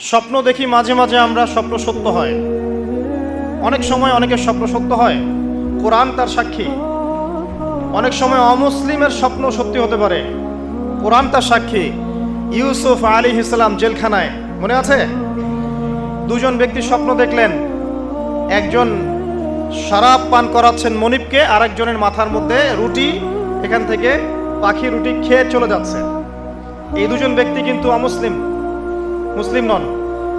স্বপ্ন দেখি মাঝে মাঝে আমরা স্বপ্ন সত্য হয়। অনেক সময় অনেকের স্বপ্ন সত্য হয়। কোরআন তার সাক্ষী। অনেক সময় অমুসলিমের স্বপ্ন সত্যি হতে পারে। কোরআন তার সাক্ষী। ইউসুফ আলী ইসলাম জেলখানায়। মনে আছে? দুজন ব্যক্তি স্বপ্ন দেখলেন। একজন শরাব পান করাচ্ছেন মনিবকে আর একজনের মাথার মধ্যে রুটি, এখান থেকে পাখি রুটি খেয়ে চলে যাচ্ছে। এই দুজন ব্যক্তি কিন্তু অমুসলিম। মুসলিম নন।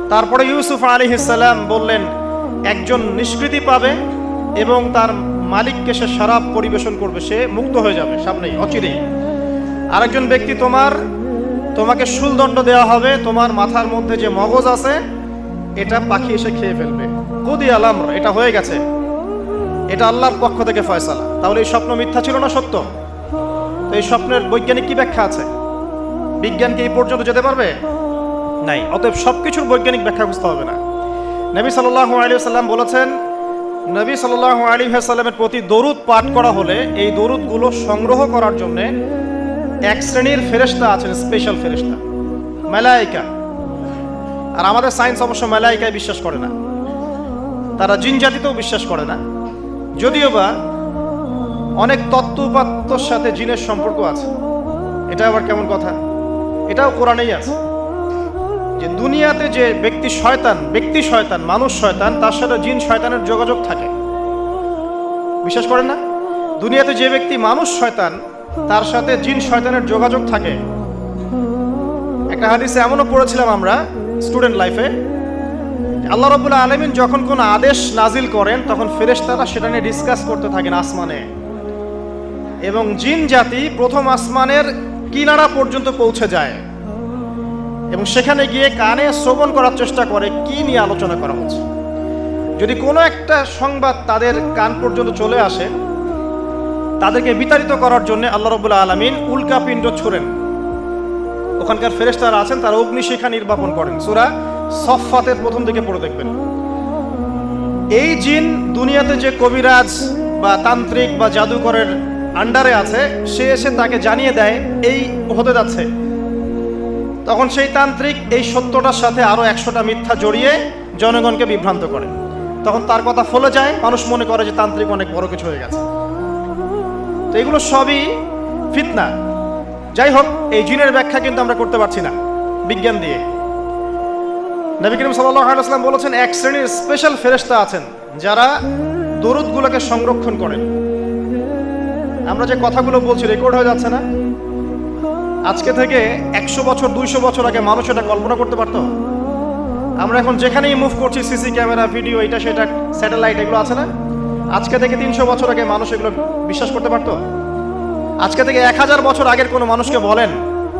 তারপরে ইউসুফ আলী ইসাল্লাম বললেন, একজন নিষ্কৃতি পাবে এবং তার মালিককে সে শরাব পরিবেশন করবে, সে মুক্ত হয়ে যাবে সামনেই, অচিরেই। আরেকজন ব্যক্তি তোমার, তোমাকে শুলদণ্ড দেওয়া হবে, তোমার মাথার মধ্যে যে মগজ আছে, এটা পাখি এসে খেয়ে ফেলবে। কুদি আলাম এটা হয়ে গেছে। এটা আল্লাহর পক্ষ থেকে ফয়সালা। তাহলে এই স্বপ্ন মিথ্যা ছিল না সত্য? তো এই স্বপ্নের বৈজ্ঞানিক কি ব্যাখ্যা আছে? বিজ্ঞান কি এই পর্যন্ত যেতে পারবে? নাই। অতএব সব কিছুর বৈজ্ঞানিক ব্যাখ্যা বুঝতে হবে না। নবী সাল্লাল্লাহু আলী সাল্লাম বলেছেন, নবী সাল্লাল্লাহু আলী সাল্লামের প্রতি দরুদ পাঠ করা হলে এই দরুদগুলো সংগ্রহ করার জন্য এক শ্রেণির ফেরেশতা আছেন স্পেশাল ফেরেশতা। মেলাইকা। আর আমাদের সায়েন্স অবশ্য মেলাইকায় বিশ্বাস করে না। তারা জিন জাতিতেও বিশ্বাস করে না। যদিও বা অনেক তত্ত্ব উপাত্তর সাথে জিনের সম্পর্ক আছে। এটা আবার কেমন কথা? এটাও কোরআনেই আছে। যে দুনিয়াতে যে ব্যক্তি শয়তান ব্যক্তি শয়তান, মানুষ শয়তান, তার সাথে জিন শয়তানের যোগাযোগ থাকে। বিশ্বাস করেন না? দুনিয়াতে যে ব্যক্তি মানুষ শয়তান, তার সাথে জিন শয়তানের যোগাযোগ থাকে। একটা হাদিসে এমনও পড়েছিলাম আমরা স্টুডেন্ট লাইফে আল্লাহ রবুল্লা আলমিন যখন কোনো আদেশ নাজিল করেন, তখন ফেরেশতারা সেটা নিয়ে ডিসকাস করতে থাকেন আসমানে। এবং জিন জাতি প্রথম আসমানের কিনারা পর্যন্ত পৌঁছে যায়। এবং সেখানে গিয়ে কানে শ্রবণ করার চেষ্টা করে, কি নিয়ে আলোচনা করা হচ্ছে? যদি কোনো একটা সংবাদ তাদের কান পর্যন্ত চলে আসে, তাদেরকে বিতাড়িত করার জন্য আল্লাহ রবুল্লা আলমিন উল্কাপিণ্ড ছুড়েন। ওখানকার ফেরেস্তারা আছেন, তারা অগ্নিশিখা নির্বাপন করেন। সুরা সফাতের প্রথম দিকে পড়ে দেখবেন। এই জিন দুনিয়াতে যে কবিরাজ বা তান্ত্রিক বা জাদুকরের আন্ডারে আছে, সে এসে তাকে জানিয়ে দেয়, এই হতে যাচ্ছে। তখন সেই তান্ত্রিক এই সত্যটার সাথে আরও একশোটা মিথ্যা জড়িয়ে জনগণকে বিভ্রান্ত করে। তখন তার কথা ফলে যায়, মানুষ মনে করে যে তান্ত্রিক অনেক বড় কিছু হয়ে গেছে। তো এগুলো সবই ফিতনা। যাই হোক, এই জিনের ব্যাখ্যা কিন্তু আমরা করতে পারছি না, বিজ্ঞান দিয়ে। নবী করিম সাল্লাম বলেছেন, এক শ্রেণির স্পেশাল ফেরেস্তা আছেন যারা দরুদগুলোকে সংরক্ষণ করেন। আমরা যে কথাগুলো বলছি রেকর্ড হয়ে যাচ্ছে না। আজকে থেকে একশো বছর, দুইশো বছর আগে মানুষ এটা কল্পনা করতে পারতো। আমরা এখন যেখানেই মুভ করছি সিসি ক্যামেরা ভিডিও এটা, সেটা স্যাটেলাইট এগুলো আছে না? আজকে থেকে তিনশো বছর আগে মানুষ এগুলো বিশ্বাস করতে পারতো? আজকে থেকে এক হাজার বছর আগের কোনো মানুষকে বলেন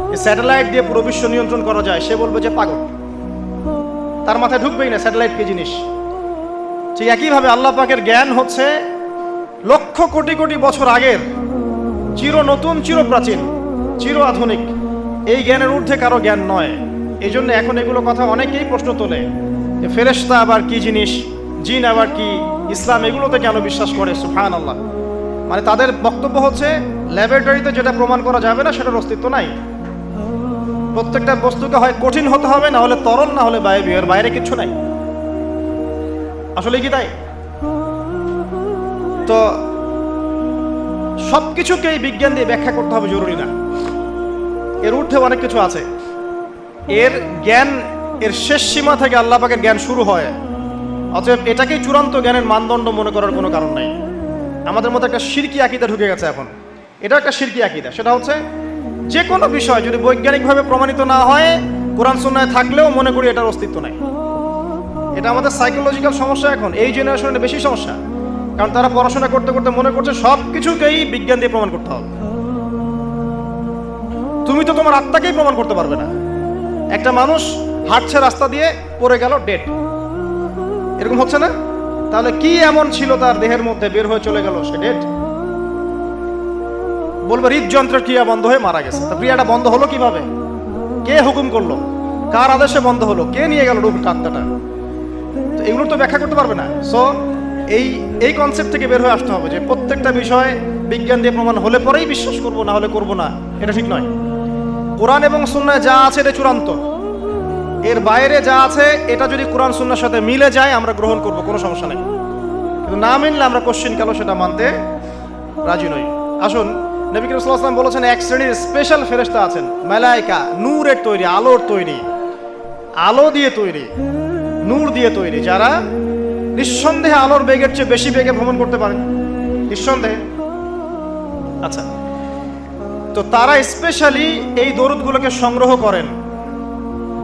যে স্যাটেলাইট দিয়ে পুরো বিশ্ব নিয়ন্ত্রণ করা যায়, সে বলবে যে পাগল। তার মাথায় ঢুকবেই না স্যাটেলাইট কি জিনিস। ঠিক একইভাবে আল্লাহ পাকের জ্ঞান হচ্ছে লক্ষ কোটি কোটি বছর আগের চির নতুন চির প্রাচীন চির আধুনিক এই জ্ঞানের ঊর্ধ্বে কারও জ্ঞান নয়। এই জন্য এখন এগুলো কথা অনেকেই প্রশ্ন তোলে যে, ফেরেশতা আবার কি জিনিস, জিন আবার কি, ইসলাম এগুলোতে কেন বিশ্বাস করে? সুফান আল্লাহ মানে তাদের বক্তব্য হচ্ছে, ল্যাবরেটরিতে যেটা প্রমাণ করা যাবে না, সেটার অস্তিত্ব নাই। প্রত্যেকটা বস্তুকে হয় কঠিন হতে হবে, না হলে তরল, না হলে বায়বীয়, এর বাইরে কিছু নাই। আসলে কি তাই? তো সব কিছুকেই বিজ্ঞান দিয়ে ব্যাখ্যা করতে হবে, জরুরি না। এর ঊর্ধ্বে অনেক কিছু আছে। এর জ্ঞান, এর শেষ সীমা থেকে আল্লাহ পাকের জ্ঞান শুরু হয়। অতএব এটাকেই চূড়ান্ত জ্ঞানের মানদণ্ড মনে করার কোনো কারণ নাই। আমাদের মধ্যে একটা শিরকি আকিদা ঢুকে গেছে এখন। এটা একটা শিরকি আকিদা। সেটা হচ্ছে যে কোনো বিষয় যদি বৈজ্ঞানিকভাবে প্রমাণিত না হয়, কোরআন সুন্নায় থাকলেও মনে করি এটার অস্তিত্ব নাই। এটা আমাদের সাইকোলজিক্যাল সমস্যা এখন। এই জেনারেশনের বেশি সমস্যা। কারণ তারা পড়াশোনা করতে করতে মনে করছে সব কিছুকেই বিজ্ঞান দিয়ে প্রমাণ করতে হবে। তুমি তো তোমার আত্মাকেই প্রমাণ করতে পারবে না। একটা মানুষ হাঁটছে রাস্তা দিয়ে পড়ে গেল ডেট এরকম হচ্ছে না? তাহলে কি এমন ছিল তার দেহের মধ্যে বের হয়ে চলে গেল সে ডেট বলবে হৃদযন্ত্রের ক্রিয়া বন্ধ হয়ে মারা গেছে। তা ক্রিয়াটা বন্ধ হলো কীভাবে? কে হুকুম করল? কার আদেশে বন্ধ হলো? কে নিয়ে গেল রুহ আত্মাটা তো এগুলো তো ব্যাখ্যা করতে পারবে না। সো এই এই কনসেপ্ট থেকে বের হয়ে আসতে হবে যে প্রত্যেকটা বিষয় বিজ্ঞান দিয়ে প্রমাণ হলে পরেই বিশ্বাস করব, না হলে করব না, এটা ঠিক নয়। কোরআন এবং সুন্নায় যা আছে এটা চূড়ান্ত। এর বাইরে যা আছে, এটা যদি কোরআন সুন্নার সাথে মিলে যায়, আমরা গ্রহণ করব, কোনো সমস্যা নেই। কিন্তু না মিললে আমরা কোশ্চিন কালো সেটা মানতে রাজি নই। আসুন, নবী করিম সাল্লাল্লাহু বলেছেন, এক শ্রেণির স্পেশাল ফেরেস্তা আছেন, মালাইকা, নূরের তৈরি, আলোর তৈরি, আলো দিয়ে তৈরি, নূর দিয়ে তৈরি, যারা নিঃসন্দেহে আলোর বেগের চেয়ে বেশি বেগে ভ্রমণ করতে পারেন নিঃসন্দেহে। আচ্ছা। তো তারা স্পেশালি এই দরুদগুলোকে সংগ্রহ করেন।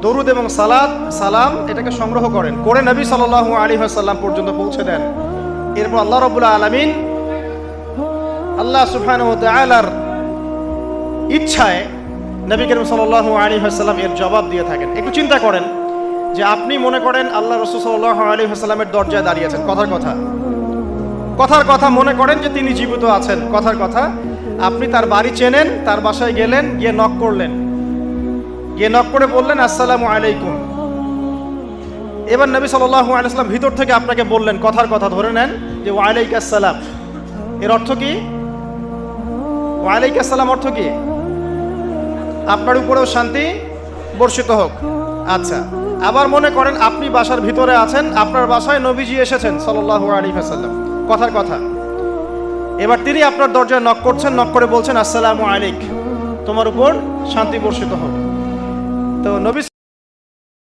দরুদ এবং সালাদ সালাম এটাকে সংগ্রহ করেন। করে নবী সাল্লাল্লাহু আলাইহি ওয়াসাল্লাম পর্যন্ত পৌঁছে দেন। এরপর আল্লাহ রাব্বুল আলামিন আল্লাহ তাআলার ইচ্ছায় নবী করিম সাল্লাল্লাহু আলাইহি ওয়াসাল্লাম এর জবাব দিয়ে থাকেন। একটু চিন্তা করেন। যে আপনি মনে করেন আল্লাহ রসুল সাল্লাল্লাহু আলাইহি ওয়াসাল্লামের দরজায় দাঁড়িয়েছেন। কথার কথা। কথার কথা মনে করেন যে তিনি জীবিত আছেন। কথার কথা, আপনি তার বাড়ি চেনেন, তার বাসায় গেলেন, গিয়ে নক করলেন। গিয়ে নক করে বললেন, আসসালামু আলাইকুম। এবার নবী সাল্লাল্লাহু আলাইহি ওয়াসাল্লাম ভিতর থেকে আপনাকে বললেন, কথার কথা ধরে নেন যে ওয়ালাইক আসসালাম। এর অর্থ কি? ওয়ালাইক আসসালাম অর্থ কি? আপনার উপরেও শান্তি বর্ষিত হোক। আচ্ছা। আবার মনে করেন আপনি বাসার ভিতরে আছেন, আপনার বাসায় নবীজি এসেছেন সাল্লাহ আলী কথার কথা। এবার তিনি আপনার দরজায় নক করছেন নক করে বলছেন, আসসালামু আলাইক। তোমার উপর শান্তি বর্ষিত হোক তো নবী